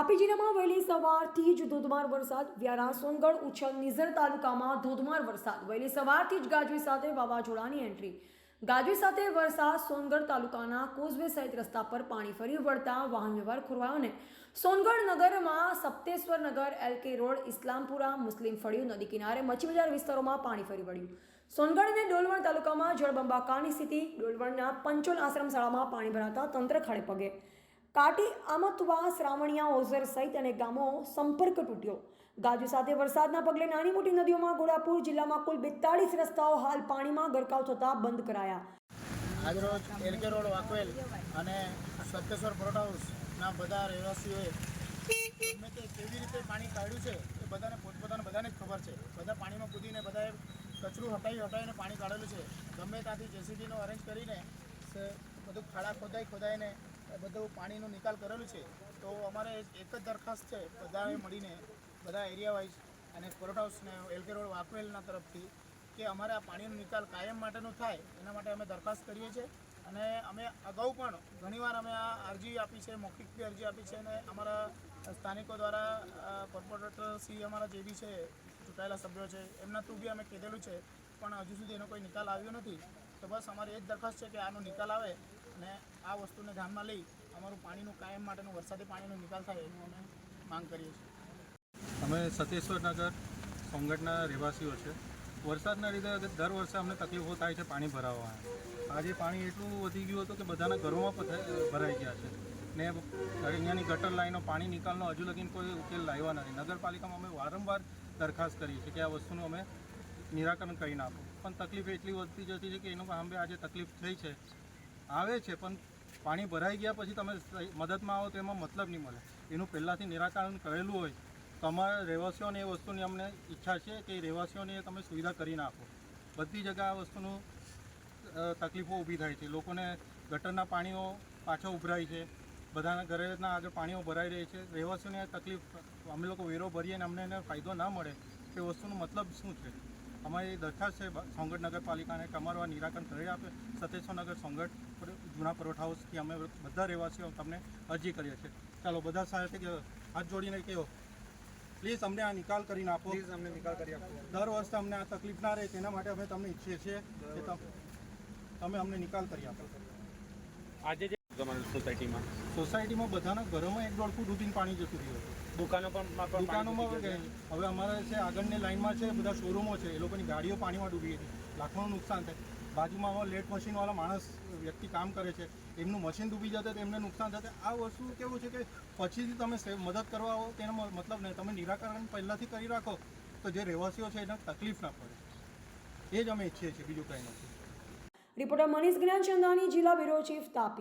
તાપી જિલ્લામાં વહેલી સવારથી જ ધોધમાર વરસાદ, વ્યારા, સોનગઢ, ઉછલ, નિઝર તાલુકામાં ધોધમાર વરસાદ. વહેલી સવારથી જ ગાજવી સાથે વાવાઝોડાની એન્ટ્રી. ગાજવી સાથે વરસાદ, સોનગઢ તાલુકાના કોઝવે સહિત રસ્તા પર પાણી ફરી વળતા વાહન વ્યવહાર ખોરવાયો અને સોનગઢ નગરમાં સપ્તેશ્વર નગર એલકે રોડ, ઇસ્લામપુરા, મુસ્લિમ ફળિયું નદી કિનારે મચ્છી બજાર વિસ્તારોમાં પાણી ફરી વળ્યું. સોનગઢ અને ડોલવણ તાલુકામાં જળબંબાકારની સ્થિતિ. ડોલવણના પંચોલ આશ્રમ શાળામાં પાણી ભરાતા તંત્ર ખડે પગે. કાટી આમતવા શ્રાવણિયા ઓઝર સહિત અને ગામો સંપર્ક તૂટ્યો. ગાજુ સાથે વરસાદના પગલે નાની મોટી નદીઓમાં ઘોડાપુર જિલ્લામાં કુલ બેતાળીસ રસ્તાઓ હાલ પાણીમાં ગરકાવ થતા બંધ કરાયા. આજરોજ એલકે રોડ વાકવેલ અને સત્યેશ્વર પરોઠા હાઉસના બધા રહેવાસીઓએ ગમે તે કેવી રીતે પાણી કાઢ્યું છે એ બધાને પોતપોતાને બધાને જ ખબર છે. બધા પાણીમાં કૂદીને બધાએ કચરું હટાવી હટાવીને પાણી કાઢેલું છે. ગમે ત્યાંથી જેસીબીનો અરેન્જ કરીને બધું ખાડા ખોદાઈ ખોદાઈને બધું પાણીનો નિકાલ કરેલું છે, તો અમારે એક જ દરખાસ્ત છે, બધાએ મળીને બધા એરિયા વાઇઝ અને કોર્ટ હાઉસને એલકે રોડ વાકવેલના તરફથી કે અમારે આ પાણીનો નિકાલ કાયમ માટેનો થાય, એના માટે અમે દરખાસ્ત કરીએ છીએ. અને અમે અગાઉ પણ ઘણીવાર અમે આ અરજી આપી છે, મૌખિક બી અરજી આપી છે અને અમારા સ્થાનિકો દ્વારા કોર્પોરેટર શ્રી અમારા જે બી છે, ચૂંટાયેલા સભ્યો છે, એમના થ્રુ બી અમે કીધેલું છે, પણ હજુ સુધી એનો કોઈ નિકાલ આવ્યો નથી. તો બસ અમારી એ જ દરખાસ્ત છે કે આનો નિકાલ આવે અને આ વસ્તુને ધ્યાનમાં લઈ અમારું પાણીનું કાયમ માટેનું વરસાદી પાણીનો નિકાલ થાય એનું અમે માંગ કરીએ છીએ. અમે સતીશ્વરનગર નગર સોંગઢના રહેવાસીઓ છે. વરસાદના લીધે દર વર્ષે અમને તકલીફો થાય છે પાણી ભરાવવા આજે પાણી એટલું વધી ગયું હતું કે બધાના ઘરોમાં ભરાઈ ગયા છે. ને અહીંયાની ગટર લાઈનો, પાણી નિકાલનો હજુ લગીને કોઈ ઉકેલ લાવ્યા નથી. નગરપાલિકામાં અમે વારંવાર દરખાસ્ત કરી છે કે આ વસ્તુનું અમે નિરાકરણ કરી નાખો. પણ તકલીફ એટલી વધતી જતી છે કે એનો સામે આજે તકલીફ થઈ છે. આવે છે, પણ પાણી ભરાઈ ગયા પછી તમે મદદમાં આવો તો એમાં મતલબ નહીં મળે. એનું પહેલાંથી નિરાકરણ કરેલું હોય તમારા રહેવાસીઓને એ વસ્તુની અમને ઈચ્છા છે કે રહેવાસીઓને એ તમે સુવિધા કરીને આપો. બધી જગ્યાએ આ વસ્તુનું તકલીફો ઊભી થાય છે. લોકોને ગટરના પાણીઓ પાછા ઉભરાય છે. બધાના ઘરેના આગળ પાણીઓ ભરાઈ રહી છે. રહેવાસીઓને તકલીફ, અમે લોકો વેરો ભરીએ અને અમને એને ફાયદો ના મળે, તે વસ્તુનો મતલબ શું છે? અમારી દરખાસ્ત છે સોંગઢ નગરપાલિકાને કે અમારું આ નિરાકરણ કરી આપે. સત્યેશ્વર નગર સોંગઢ જૂના પરોઠા હાઉસથી અમે બધા રહેવાસીઓ તમને અરજી કરીએ છીએ. ચાલો બધા સાથે કે હાથ જોડીને કહો. પ્લીઝ અમને આ નિકાલ કરીને આપો. પ્લીઝ અમને નિકાલ કરી આપો. દર વર્ષે અમને આ તકલીફ ના રહે તેના માટે અમે તમને ઈચ્છીએ છીએ કે તમે અમને નિકાલ કરી આપો. આજે જે તમારી સોસાયટીમાં સોસાયટીમાં બધાના ઘરોમાં એક દોઢ ફૂટ પાણી જતું રહ્યું હતું. દુકાનો પણ દુકાનોમાં હવે અમારા છે આગળની લાઇનમાં છે બધા શોરૂમો છે એ લોકોની ગાડીઓ પાણીમાં ડૂબી હતી. લાખોનું નુકસાન થાય. બાજુમાં આવા લેટ મશીનવાળા માણસ વ્યક્તિ કામ કરે છે એમનું મશીન ડૂબી જશે તો એમને નુકસાન થશે આ વસ્તુ કેવું છે કે પછીથી તમે સે- મદદ કરવા આવો તેનો મતલબ નહીં. તમે નિરાકરણ પહેલાંથી કરી રાખો તો જે રહેવાસીઓ છે એને તકલીફ ના પડે. એ જ અમે ઈચ્છીએ છીએ બીજું કંઈ નથી. રિપોર્ટર મનીષ જ્ઞાનચંદાની જિલ્લા બ્યુરો ચીફ તાપી.